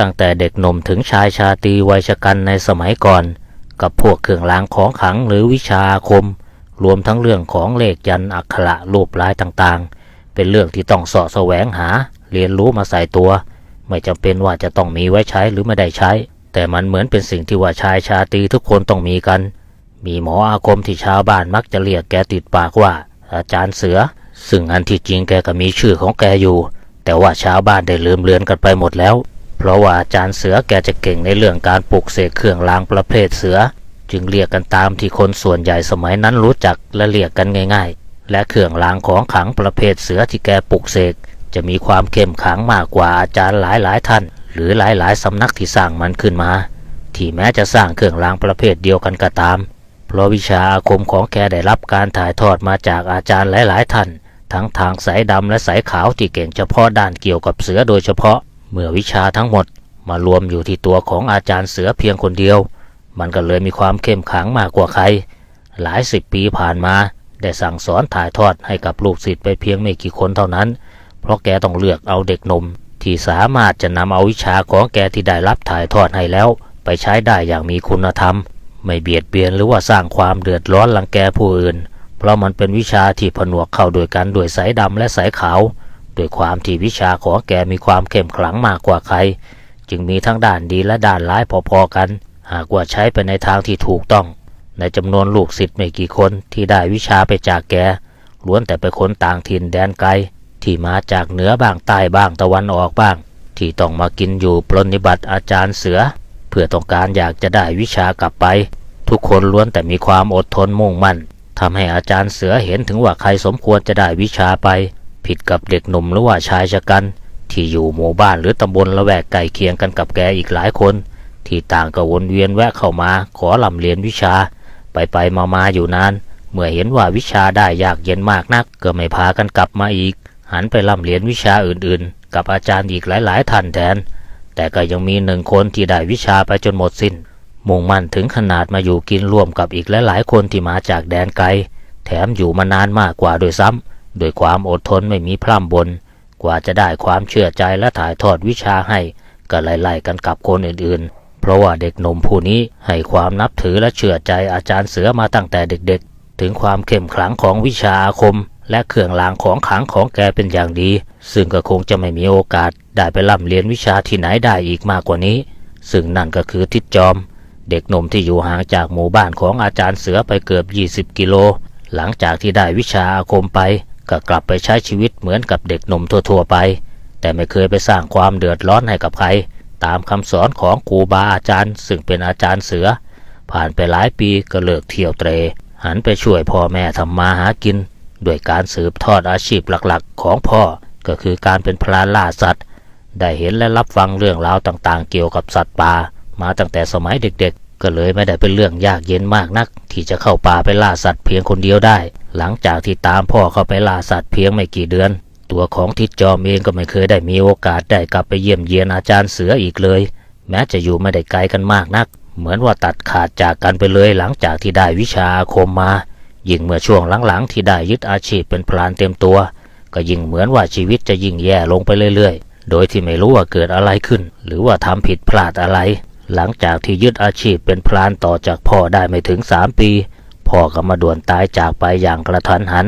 ตั้งแต่เด็กหนุ่มถึงชายชาตรีวัยชกันในสมัยก่อน กับพวกเครื่องรางของขลังหรือวิชาอาคม รวมทั้งเรื่องของเลขยันอักขระรูปลายต่างๆ เป็นเรื่องที่ต้องสาะแสวงหา เรียนรู้มาใส่ตัว ไม่จำเป็นว่าจะต้องมีไว้ใช้หรือไม่ได้ใช้ แต่มันเหมือนเป็นสิ่งที่ว่าชายชาตรีทุกคนต้องมีกัน มีหมออาคมที่ชาวบ้านมักจะเรียกแกติดปากว่า อาจารย์เสือ ซึ่งอันที่จริงแกก็มีชื่อของแกอยู่ แต่ว่าชาวบ้านได้ลืมเลือนกันไปหมดแล้ว เพราะว่าอาจารย์เสือแกจะเก่งในเรื่องการปลูกเสกเครื่องรางประเภทเสือ จึงเรียกกันตามที่คนส่วนใหญ่สมัยนั้นรู้จักและเรียกกันง่าย ๆ และเครื่องรางของขังประเภทเสือที่แกปลูกเสกจะมีความเข้มขังมากกว่าอาจารย์หลายๆ ท่าน หรือหลายๆสำนักที่สร้างมันขึ้นมา ที่แม้จะสร้างเครื่องรางประเภทเดียวกันก็ตาม เพราะวิชาอาคมของแกได้รับการถ่ายทอดมาจากอาจารย์หลาย ๆ ท่าน ทั้งทางสายดำและสายขาวที่เก่งเฉพาะด้านเกี่ยวกับเสือโดยเฉพาะ เมื่อวิชาทั้งหมดมารวมอยู่ที่ตัวของอาจารย์เสือเพียงคนเดียว มันก็เลยมีความเข้มขลังมากกว่าใคร หลายสิบปีผ่านมา ได้สั่งสอนถ่ายทอดให้กับลูกศิษย์ไปเพียงไม่กี่คนเท่านั้น เพราะแกต้องเลือกเอาเด็กหนุ่มที่สามารถจะนำเอาวิชาของแกที่ได้รับถ่ายทอดให้แล้ว ไปใช้ได้อย่างมีคุณธรรม ไม่เบียดเบียนหรือว่าสร้างความเดือดร้อนรังแกผู้อื่น เพราะมันเป็นวิชาที่ผนวกเข้าด้วยกันด้วยสายดำและสายขาว ด้วยความที่วิชาของแกมีความเข้มขลังมากกว่าใคร จึงมีทั้งด้านดีและด้านร้ายพอๆกัน หากว่าใช้ไปในทางที่ถูกต้อง ในจำนวนลูกศิษย์ไม่กี่คนที่ได้วิชาไปจากแกล้วนแต่เป็นคนต่างถิ่นแดนไกล ที่มาจากเหนือบ้างใต้บ้างตะวันออกบ้าง ที่ต้องมากินอยู่ปรนนิบัติอาจารย์เสือ เพื่อต้องการอยากจะได้วิชากลับไป ทุกคนล้วนแต่มีความอดทนมุ่งมั่นทำให้อาจารย์เสือเห็นถึงว่าใครสมควรจะได้วิชาไป ผิดกับเด็กหนุ่มหรือว่าชายชะกัน ที่อยู่หมู่บ้านหรือตำบลละแวกใกล้เคียงกันกับแกอีกหลายคน ที่ต่างก็วนเวียนแวะเข้ามาขอลำเรียนวิชา ไปไปมามาอยู่นาน เมื่อเห็นว่าวิชาได้ยากเย็นมากนัก ก็ไม่พากันกลับมาอีก หันไปลำเรียนวิชาอื่นๆ กับอาจารย์อีกหลายๆท่านแทน แต่ก็ยังมีหนึ่งคนที่ได้วิชาไปจนหมดสิน้นมุ่งมั่นถึงขนาดมาอยู่กินร่วมกับอีกหลายๆคนที่มาจากแดนไกล แถมอยู่มานานมากกว่าโดวยซ้ำ ด้วยความอดทนไม่มีพร่ำบน กว่าจะได้ความเชื่อใจและถ่ายทอดวิชาให้ ก็ไล่ๆกันกับคนอื่นๆ เพราะว่าเด็กหนุ่มผู้นี้ให้ความนับถือและเชื่อใจอาจารย์เสือมาตั้งแต่เด็กๆ ถึงความเข้มขลังของวิชาอาคม และเครื่องรางของขังของแกเป็นอย่างดี ซึ่งก็คงจะไม่มีโอกาสได้ไปร่ำเรียนวิชาที่ไหนได้อีกมากกว่านี้ ซึ่งนั่นก็คือทิดจอม เด็กหนุ่มที่อยู่ห่างจากหมู่บ้านของอาจารย์เสือไปเกือบ 20 กิโล หลังจากที่ได้วิชาอาคมไป ก็กลับไปใช้ชีวิตเหมือนกับเด็กหนุ่มทั่วๆไป แต่ไม่เคยไปสร้างความเดือดร้อนให้กับใคร ตามคำสอนของครูบาอาจารย์ ซึ่งเป็นอาจารย์เสือ ผ่านไปหลายปีก็เลิกเที่ยวเตร หันไปช่วยพ่อแม่ทำมาหากินด้วยการสืบทอดอาชีพหลักๆ ของพ่อก็คือการเป็นพลานล่าสัตว์ ได้เห็นและรับฟังเรื่องราวต่างๆ เกี่ยวกับสัตว์ป่ามาตั้งแต่สมัยเด็กๆ ก็เลยไม่ได้เป็นเรื่องยากเย็นมากนัก ที่จะเข้าป่าไปล่าสัตว์เพียงคนเดียวได้ หลังจากที่ตามพ่อเข้าไปล่าสัตว์เพียงไม่กี่เดือน ตัวของทิดจอมเองก็ไม่เคยได้มีโอกาสได้กลับไปเยี่ยมเยียนอาจารย์เสืออีกเลย แม้จะอยู่ไม่ได้ไกลกันมากนัก เหมือนว่าตัดขาดจากกันไปเลยหลังจากที่ได้วิชาอาคมมา ยิ่งเมื่อช่วงหลังๆที่ได้ยึดอาชีพเป็นพลานเต็มตัว ก็ยิ่งเหมือนว่าชีวิตจะยิ่งแย่ลงไปเรื่อยๆ โดยที่ไม่รู้ว่าเกิดอะไรขึ้น หรือว่าทำผิดพลาดอะไร หลังจากที่ยึดอาชีพเป็นพลานต่อจากพ่อได้ไม่ถึงสามปี พ่อก็มาด่วนตายจากไปอย่างกระทันหัน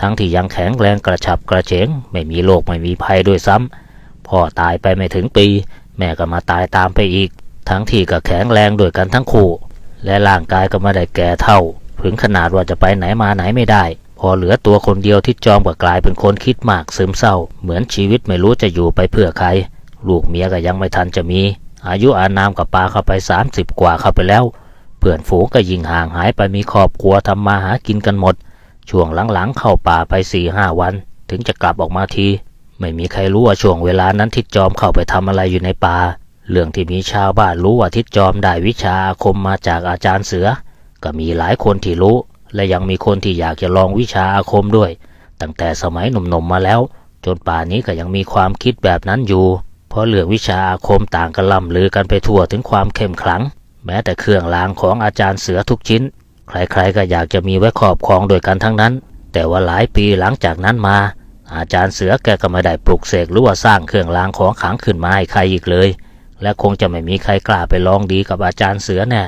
ทั้งที่ยังแข็งแรงกระฉับกระเฉง ไม่มีโรคไม่มีภัยด้วยซ้ำพ่อตายไปไม่ถึงปี แม่ก็มาตายตามไปอีก ทั้งที่ก็แข็งแรงด้วยกันทั้งคู่ และร่างกายก็ไม่ได้แก่เท่า ถึงขนาดว่าจะไปไหนมาไหนไม่ได้ พอเหลือตัวคนเดียวที่จอมก็กลายเป็นคนคิดมากซึมเศร้า เหมือนชีวิตไม่รู้จะอยู่ไปเพื่อใคร ลูกเมียก็ยังไม่ทันจะมี อายุอานามกับปาเข้าไป 30 กว่าเข้าไปแล้ว เพื่อนฝูงก็ยิ่งห่างหายไปมีครอบครัวทำมาหากินกันหมด ช่วงหลังๆเข้าป่าไปสี่ห้าวัน ถึงจะกลับออกมาที ไม่มีใครรู้ว่าช่วงเวลานั้นทิดจอมเข้าไปทำอะไรอยู่ในป่า เรื่องที่มีชาวบ้านรู้ว่าทิดจอมได้วิชาอาคมมาจากอาจารย์เสือ ก็มีหลายคนที่รู้ และยังมีคนที่อยากจะลองวิชาอาคมด้วย ตั้งแต่สมัยหนุ่มๆมาแล้ว จนป่านนี้ก็ยังมีความคิดแบบนั้นอยู่ เพราะเรื่องวิชาอาคมต่างกันล่ำลือกันไปทั่วถึงความเข้มขลัง แม้แต่เครื่องรางของอาจารย์เสือทุกชิ้น ใครๆก็อยากจะมีไว้ครอบครองโดยกันทั้งนั้น แต่ว่าหลายปีหลังจากนั้นมา อาจารย์เสือแกก็ไม่ได้ปลุกเสกหรือว่าสร้างเครื่องรางของขลังขึ้นมาให้ใครอีกเลย และคงจะไม่มีใครกล้าไปลองดีกับอาจารย์เสือแน่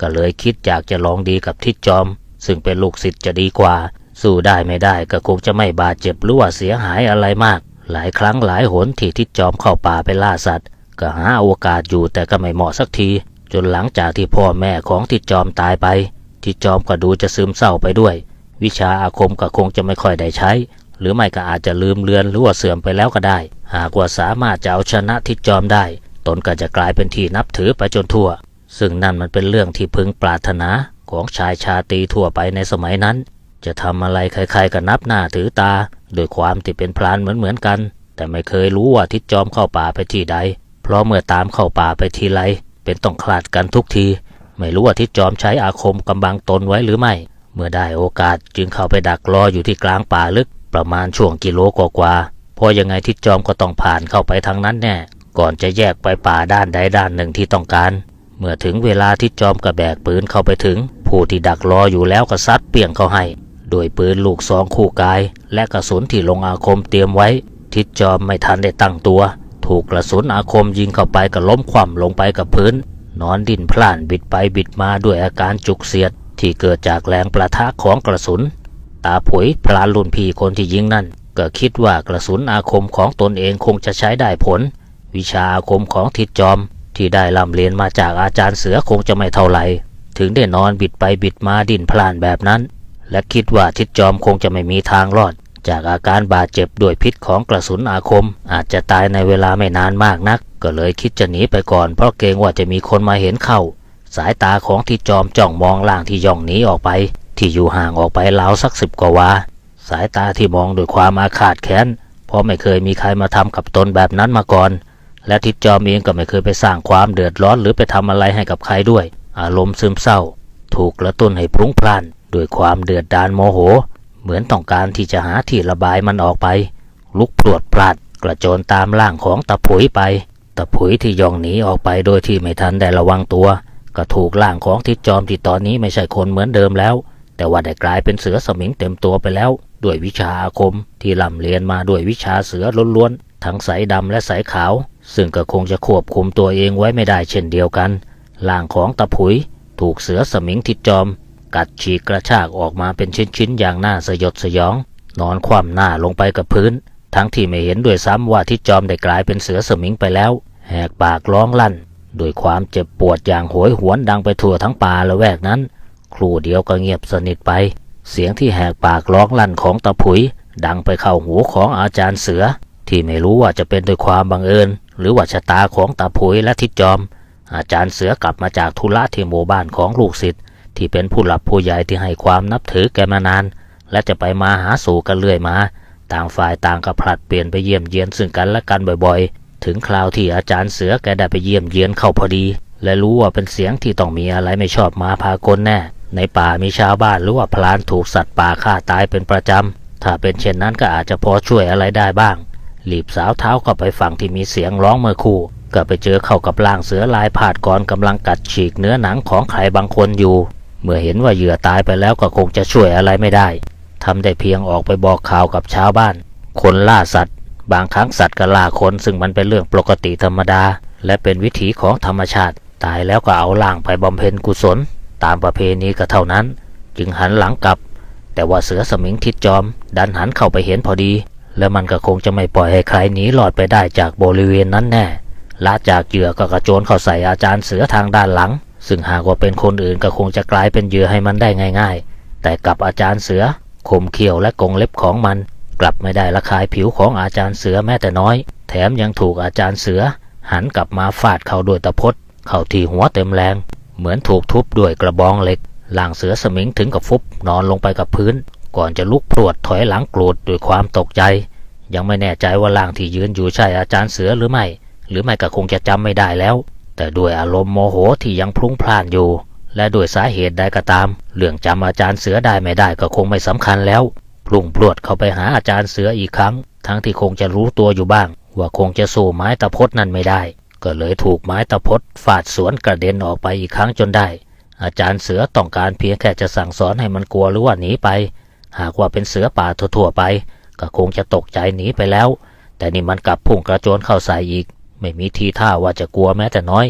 ก็เลยคิดอยากจะลองดีกับทิดจอม ซึ่งเป็นลูกศิษย์จะดีกว่า สู้ได้ไม่ได้ก็คงจะไม่บาดเจ็บหรือว่าเสียหายอะไรมาก หลายครั้งหลายหนที่ทิดจอมเข้าป่าไปล่าสัตว์ ก็หาโอกาสอยู่แต่ก็ไม่เหมาะสักที จนหลังจากที่พ่อแม่ของทิดจอมตายไป ทิดจอมก็ดูจะซึมเศร้าไปด้วย วิชาอาคมก็คงจะไม่ค่อยได้ใช้ หรือไม่ก็อาจจะลืมเลือนหรือว่าเสื่อมไปแล้วก็ได้ หากว่าสามารถจะเอาชนะทิดจอมได้ ตนก็จะกลายเป็นที่นับถือไปจนทั่ว ซึ่งนั่นมันเป็นเรื่องที่พึงปรารถนาของชายชาตีทั่วไปในสมัยนั้น จะทำอะไรใครๆก็นับหน้าถือตา โดยความที่เป็นพรานเหมือนๆกัน แต่ไม่เคยรู้ว่าทิดจอมเข้าป่าไปที่ใด เพราะเมื่อตามเข้าป่าไปทีไรเป็นต้องคลาดกันทุกที ไม่รู้ว่าทิดจอมใช้อาคมกำบังตนไว้หรือไม่ เมื่อได้โอกาสจึงเข้าไปดักรออยู่ที่กลางป่าลึกประมาณช่วงกิโลกว่าๆเพราะยังไงทิดจอมก็ต้องผ่านเข้าไปทางนั้นแน่ก่อนจะแยกไปป่าด้านใดด้านหนึ่งที่ต้องการ เมื่อถึงเวลาทิดจอมกระแบกปืนเข้าไปถึง ผู้ที่ดักรออยู่แล้วก็ซัดเปี่ยงเข้าให้ โดยปืนลูกซองคู่กาย และกระสุนที่ลงอาคมเตรียมไว้ ทิดจอมไม่ทันได้ตั้งตัว ถูกกระสุนอาคมยิงเข้าไปก็ล้มคว่ำลงไปกับพื้น นอนดิ้นพล่านบิดไปบิดมาด้วยอาการจุกเสียด ที่เกิดจากแรงประทะของกระสุน ตาผุยพลานรุ่นพี่คนที่ยิงนั่น ก็คิดว่ากระสุนอาคมของตนเองคงจะใช้ได้ผล วิชาอาคมของทิดจอม ที่ได้ร่ำเรียนมาจากอาจารย์เสือคงจะไม่เท่าไหร่ถึงได้นอนบิดไปบิดมาดิ้นพล่านแบบนั้น และคิดว่าทิดจอมคงจะไม่มีทางรอด จากอาการบาดเจ็บด้วยพิษของกระสุนอาคม อาจจะตายในเวลาไม่นานมากนัก ก็เลยคิดจะหนีไปก่อนเพราะเกรงว่าจะมีคนมาเห็นเข้า สายตาของทิดจอมจ้องมองล่างที่ย่องหนีออกไป ที่อยู่ห่างออกไปราวสักสิบกว่าวาสายตาที่มองด้วยความอาฆาตแค้นเพราะไม่เคยมีใครมาทำกับตนแบบนั้นมาก่อน และทิดจอมเองก็ไม่เคยไปสร้างความเดือดร้อนหรือไปทำอะไรให้กับใครด้วย อารมณ์ซึมเศร้า ถูกกระตุ้นให้พรุ้งพล่าน ด้วยความเดือดดาลโมโห เหมือนต้องการที่จะหาที่ระบายมันออกไป ลุกพรวดพลาดกระโจนตามร่างของตะผุยไป ตะผุยที่ย่องหนีออกไปโดยที่ไม่ทันได้ระวังตัว ก็ถูกร่างของทิดจอมที่ตอนนี้ไม่ใช่คนเหมือนเดิมแล้ว แต่ว่าได้กลายเป็นเสือสมิงเต็มตัวไปแล้ว ด้วยวิชาอาคม ที่ล่ำเรียนมาด้วยวิชาเสือล้วนๆทั้งสายดำและสายขาว ซึ่งก็คงจะควบคุมตัวเองไว้ไม่ได้เช่นเดียวกันร่างของตะผุย ถูกเสือสมิงทิดจอม กัดฉีกกระชากออกมาเป็นชิ้นๆอย่างน่าสยดสยอง นอนคว่ำหน้าลงไปกับพื้น ทั้งที่ไม่เห็นด้วยซ้ำว่าทิดจอมได้กลายเป็นเสือสมิงไปแล้ว แหกปากร้องลั่นด้วยความเจ็บปวดอย่างโหยหวนดังไปทั่วทั้งป่าละแวกนั้น ครู่เดียวก็เงียบสนิทไป เสียงที่แหกปากร้องลั่นของตะผุย ดังไปเข้าหูของอาจารย์เสือ ที่ไม่รู้ว่าจะเป็นด้วยความบังเอิญ หรือว่าชะตาของตาผุยและทิดจอม อาจารย์เสือกลับมาจากธุระที่หมู่บ้านของลูกศิษย์ ที่เป็นผู้หลับผู้ใหญ่ที่ให้ความนับถือแกมานาน และจะไปมาหาสู่กันเรื่อยมา ต่างฝ่ายต่างก็ผลัดเปลี่ยนไปเยี่ยมเยียนซึ่งกันและกันบ่อยๆ ถึงคราวที่อาจารย์เสือแกได้ไปเยี่ยมเยียนเข้าพอดี และรู้ว่าเป็นเสียงที่ต้องมีอะไรไม่ชอบมาพากลแน่ ในป่ามีชาวบ้านหรือว่าพลานถูกสัตว์ป่าฆ่าตายเป็นประจำ ถ้าเป็นเช่นนั้นก็อาจจะพอช่วยอะไรได้บ้างรีบสาวเท้าเข้าไปฝั่งที่มีเสียงร้องเมื่อคู่ก็ไปเจอเข้ากับร่างเสือลายผาดกรกำลังกัดฉีกเนื้อหนังของใครบางคนอยู่ เมื่อเห็นว่าเหยื่อตายไปแล้วก็คงจะช่วยอะไรไม่ได้ทำได้เพียงออกไปบอกข่าวกับชาวบ้าน คนล่าสัตว์ บางครั้งสัตว์ก็ล่าคนซึ่งมันเป็นเรื่องปกติธรรมดา และเป็นวิถีของธรรมชาติ ตายแล้วก็เอาล่างไปบำเพ็ญกุศล ตามประเพณีก็เท่านั้น จึงหันหลังกลับ แต่ว่าเสือสมิงทิดจอม ดันหันเข้าไปเห็นพอดี แล้วมันก็คงจะไม่ปล่อยให้ใครหนีหลอดไปได้จากบริเวณนั้นแน่ละจากเหยื่อก็กระโจนเข้าใส่อาจารย์เสือทางด้านหลัง ซึ่งหากว่าเป็นคนอื่นก็คงจะกลายเป็นเหยื่อให้มันได้ง่าย ๆ แต่กับอาจารย์เสือคมเขี้ยวและกงเล็บของมัน กลับไม่ได้ละคายผิวของอาจารย์เสือแม้แต่น้อย แถมยังถูกอาจารย์เสือ หันกลับมาฟาดเข้าด้วยตะพดเข้าที่หัวเต็มแรง เหมือนถูกทุบด้วยกระบองเหล็กล่างเสือสมิงถึงกับฟุบนอนลงไปกับพื้น ก่อนจะลุกพรวดถอยหลังโกรูดด้วยความตกใจ ยังไม่แน่ใจว่าล่างที่ยืนอยู่ใช่อาจารย์เสือหรือไม่ หรือไม่ก็คงจะจำไม่ได้แล้ว แต่ด้วยอารมณ์โมโหที่ยังพลุ้งพล่านอยู่ และด้วยสาเหตุใดก็ตาม เรื่องจำอาจารย์เสือได้ไม่ได้ก็คงไม่สำคัญแล้วพลุ่งพรวดเข้าไปหาอาจารย์เสืออีกครั้ง ทั้งที่คงจะรู้ตัวอยู่บ้าง ว่าคงจะสู้ไม้ตะพดนั่นไม่ได้ ก็เลยถูกไม้ตะพดฟาดสวนกระเด็นออกไปอีกครั้งจนได้ อาจารย์เสือต้องการเพียงแค่จะสั่งสอนให้มันกลัวหรือว่าหนีไป หากว่าเป็นเสือป่าทั่วๆไป ก็คงจะตกใจหนีไปแล้ว แต่นี่มันกลับพุ่งกระโจนเข้าใส่อีก ไม่มีทีท่าว่าจะกลัวแม้แต่น้อย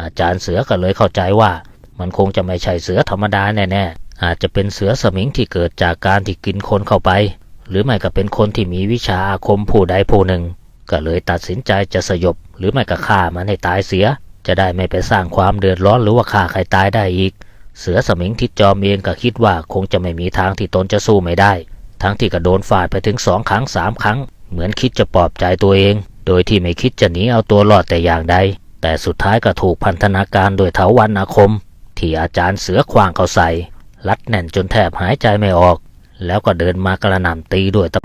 อาจารย์เสือก็เลยเข้าใจว่า มันคงจะไม่ใช่เสือธรรมดาแน่ๆ อาจจะเป็นเสือสมิงที่เกิดจากการที่กินคนเข้าไป หรือไม่ก็เป็นคนที่มีวิชาอาคมผู้ใดผู้หนึ่ง ก็เลยตัดสินใจจะสยบ หรือไม่ก็ฆ่ามันให้ตายเสีย จะได้ไม่ไปสร้างความเดือดร้อนหรือว่าฆ่าใครตายได้อีก เสือสมิงทิดจอมเองก็คิดว่าคงจะไม่มีทางที่ตนจะสู้ไม่ได้ ทั้งที่ก็โดนฟาดไปถึงสองครั้งสามครั้ง เหมือนคิดจะปลอบใจตัวเอง โดยที่ไม่คิดจะหนีเอาตัวรอดแต่อย่างใด แต่สุดท้ายก็ถูกพันธนาการโดยเถาวันอาคม ที่อาจารย์เสือควางเขาใส่ รัดแน่นจนแทบหายใจไม่ออก แล้วก็เดินมากระหน่ำตีด้วยตะ